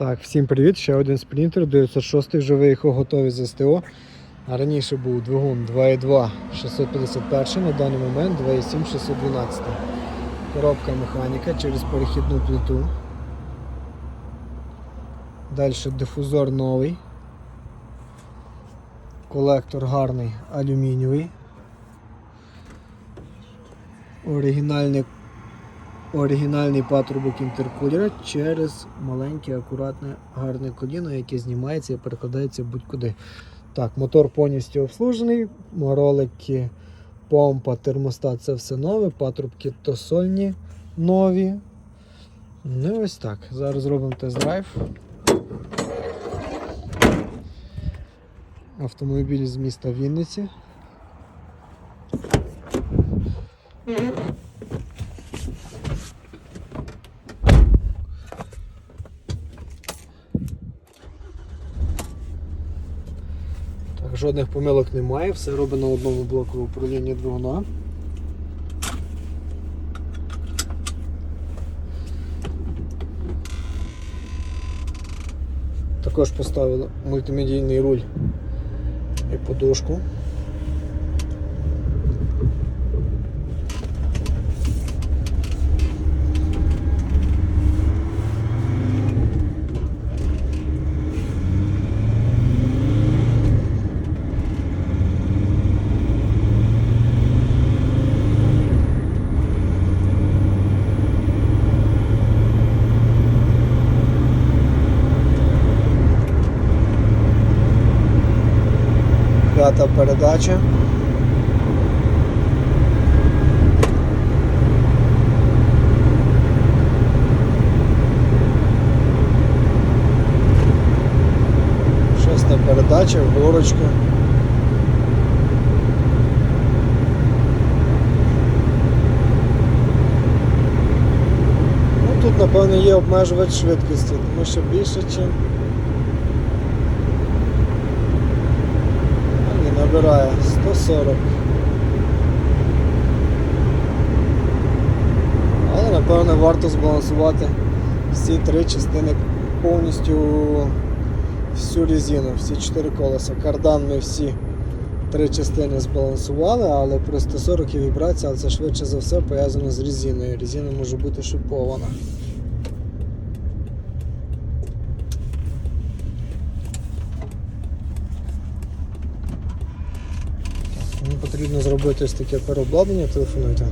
Так, всім привіт. Ще один спринтер 906 вже виїхав готовий з СТО. А раніше був двигун 2.2 651, на даний момент 2.7 612. Коробка механіка через перехідну плиту. Далі дифузор новий. Колектор гарний алюмінієвий. Оригінальний оригінальний патрубок інтеркулера через маленьке, акуратне, гарне коліно, яке знімається і перекладається будь-куди. Так, мотор повністю обслужений, ролики, помпа, термостат це все нове, патрубки тосольні нові. Ну ось так. Зараз зробимо тест-драйв. Автомобіль з міста Вінниці. Жодних помилок немає, все робить на одному блоку управління двигуна. Також поставили мультимедійний руль і подушку. П'ята передача. Шоста передача, горочка. Ну, тут, напевно, є обмежувач швидкості, тому що більше, ніж набирає 140. Але напевно варто збалансувати всі три частини повністю всю резину, всі чотири колеса. Кардан ми всі три частини збалансували, але при 140 і вібрація, це швидше за все пов'язано з резиною. Резина може бути шипована. Мені потрібно зробити ось таке переобладнання, телефонуйте.